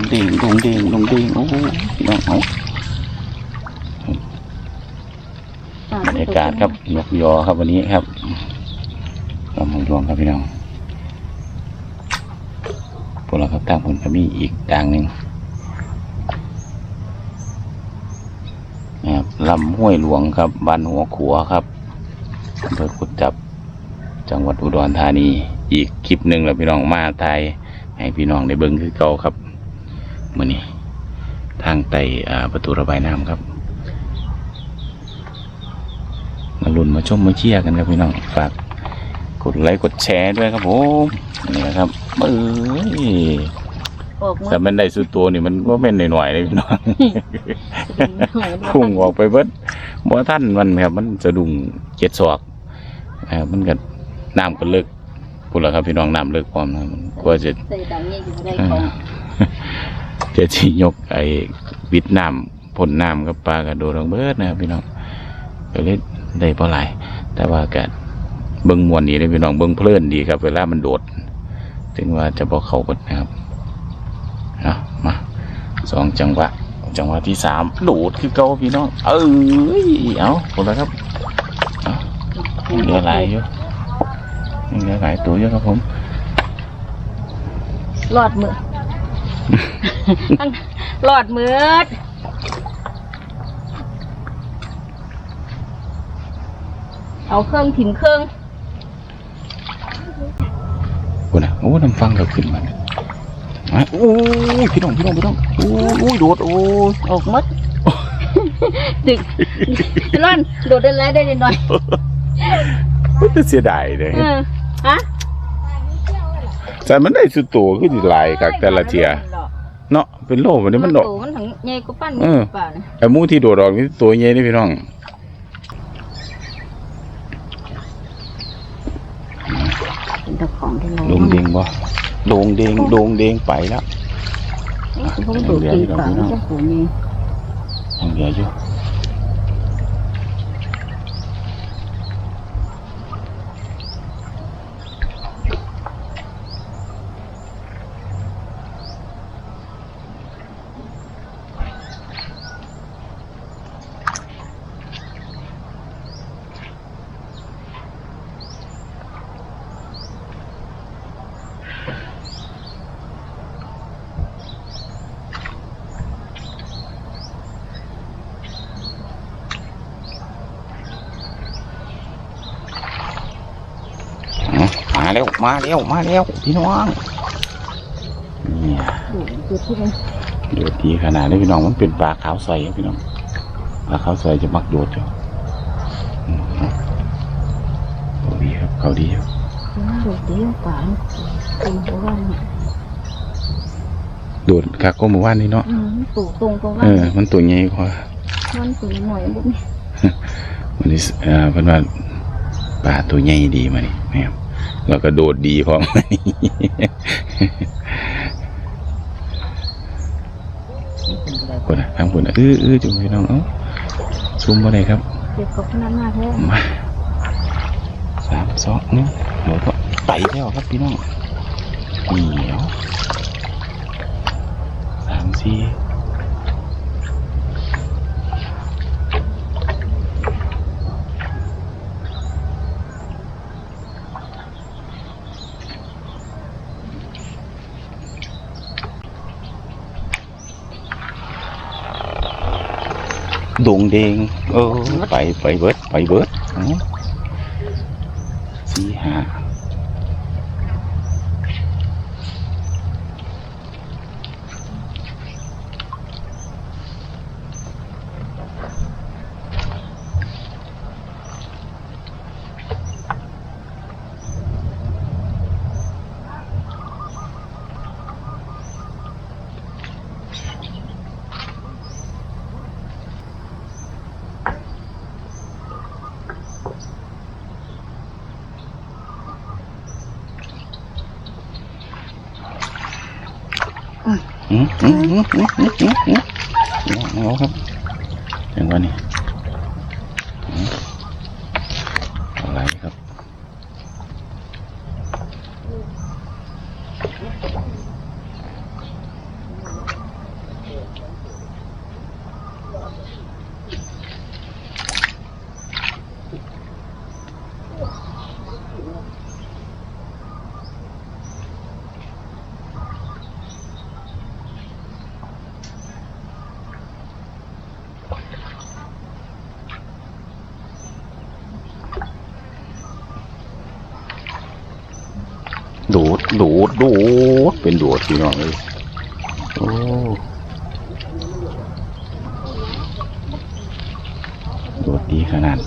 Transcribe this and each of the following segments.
งเด้งดงเด้งดงเด้งโอ้โหพี่น้องเอาบรรยากาศครับนกยอครับวันนี้ครับลำหงดวงครับพี่น้องพวกเราครับตั้งผลก็มีอีกด่างหนึ่งนะครับลำห้วยหลวงครับบ้านหัวขัวครับอำเภอกุดจับจังหวัดอุดรธานี อีกคลิปหนึ่งแล้วพี่น้องมาไทยให้พี่น้องได้เบิ้งคือเก่าครับ มื่อนี้ ทางไต่อ่าประตูระบายน้ำครับ มาลุ้นมาชมมาเชียร์กันครับพี่น้องฝากกดไลค์กดแชร์ด้วยครับผมนี่นะครับเอ้ยออกมาแต่มันได้สุดตัวนี่มันว่าเป็นหน่อยๆเลยพี่น้องพุ่งออกไปเบิดบ่ท่านมันครับมันสะดุ้งเจ็ดศอกอ่ามันก็น้ำก็เลิกพูดแล้วครับพี่น้องน้ำเลิกพร้อมนะมันกลัวจะ จะที่ยกไอ้วิดน้ำพ่นน้ำกับปลากระโดดลงเบิดนะครับพี่น้องก็เลยได้เพราะหลายแต่ว่าก็เบิ้งมวนดีเลยพี่น้องเบิ้งเพลินดีครับ เวลามันโดด ถึงว่าจะบอเขากดนะครับเอามาสองจังหวะ จังหวะที่สามโดดคือเก่าพี่น้อง เอ้ยเอาคนละครับเอายังเหลือหลายอยู่เหลือหลายตัวอยู่ครับผมรอดมือ รอดมืดเอาเครื่องถิ่มเครื่องคนน่ะโอ้น้ำฟังเราขึ้นมาเนี่ยมาโอ้ยพี่น้องพี่น้องพี่น้องโอ้ยโดดโอ้ยออกหมดดึกร่อนโดดได้แล้วได้หน่อยมันจะเสียดายเลยเออฮะแต่มันได้สุดโตัวขึ้นหลายกักแต่ละเทีย เนาะเป็นโลมันนี่มันดอกโตมันถึงใหญ่กว่าปั้นเออป่านะไอ้หมูที่โดดออกนี่ตัวใหญ่นี่พี่น้องเป็นตะของที่เราโดงเด้งบ่โดงเด้งโดงเด้งไปแล้วผมโดดกินป่าเจ้าหัวนี่ยังเหลืออยู่ แล้ว มาแล้ว มาแล้ว พี่น้องเนี่ยโดดจุดที่มันโดดดีขนาดนี้พี่น้องมันเป็นปลาขาวใสครับพี่น้องปลาขาวใสจะมักโดดอยู่อืมเขาดีครับเขาดีครับโดดเดียวป่าเป็นเพราะว่าโดดกากโกเมื่อวานนี้เนาะอืมปลูกตรงเพราะว่าเออ มันตัวใหญ่กว่ามันสูงหน่อยบุ้มมันนี้เอ่อเพิ่นว่าปลาตัวใหญ่ดีมานี่นะครับ แล้วก็โดดดีพร้อมคนน่ะทั้งคนน่ะอื้ออื้อจุงพี่น้องเอ้าซุ่มบ่ได้ครับเจ็บกับพนันมากแท้มาสามสองหนึ่งเดี๋ยวก็ไปแล้วครับพี่น้องเหนียวสามสี่ ดงเดงเออไปไปเบิดไปเบิดเอ้าสี่ห้า อืมอืมอืมอืมอืมอืมอืมเอาครับเรื่องว่านี่อื โดด โดด โดด เป็นโดดพี่น้องเลยโอ้โดดดีขนาด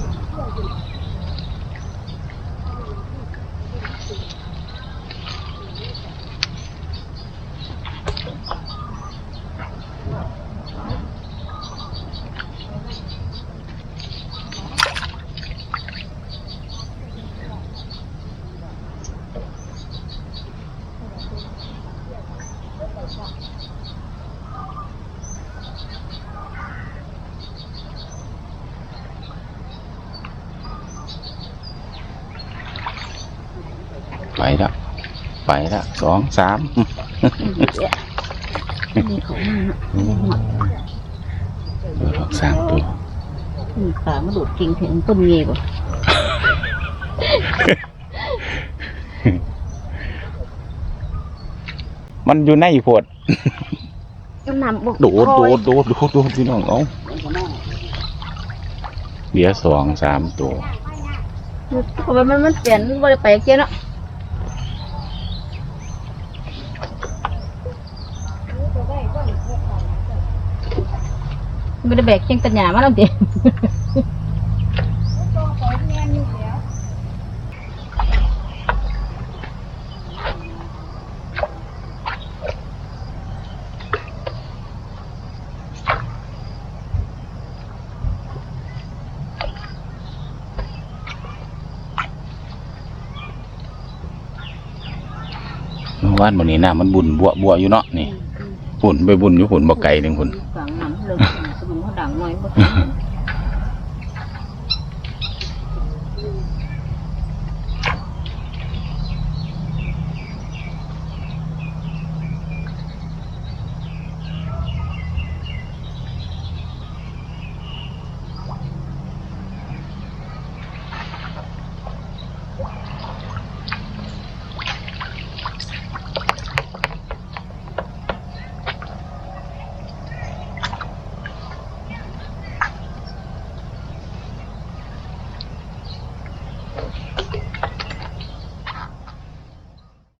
ไปละไปละสองสามนี่เขามตัวดอกสามตัวอืมขามาดูดกิ่งถึงต้นเงี้ยบ่มันอยู่ในโพดมันำบ่โดดโดดโดดโดดโดดพี่น้องเอาเดี๋ยวสองสามตัวมันมันเปลี่ยนบ่ได้ไปเกี้ยเนาะ ไม่ได้แบกเชียงตัญญามาแล้วเดียวเมื่อวานวันนี้น้ำมันบุญบัวบัวอยู่เนาะนี่ฝุ่นไปบุญอยู่ฝุ่นบ่ไกลหนึ่งฝุ่นฝังน้ำเลยสมุนเขาดัง หน่อยบ่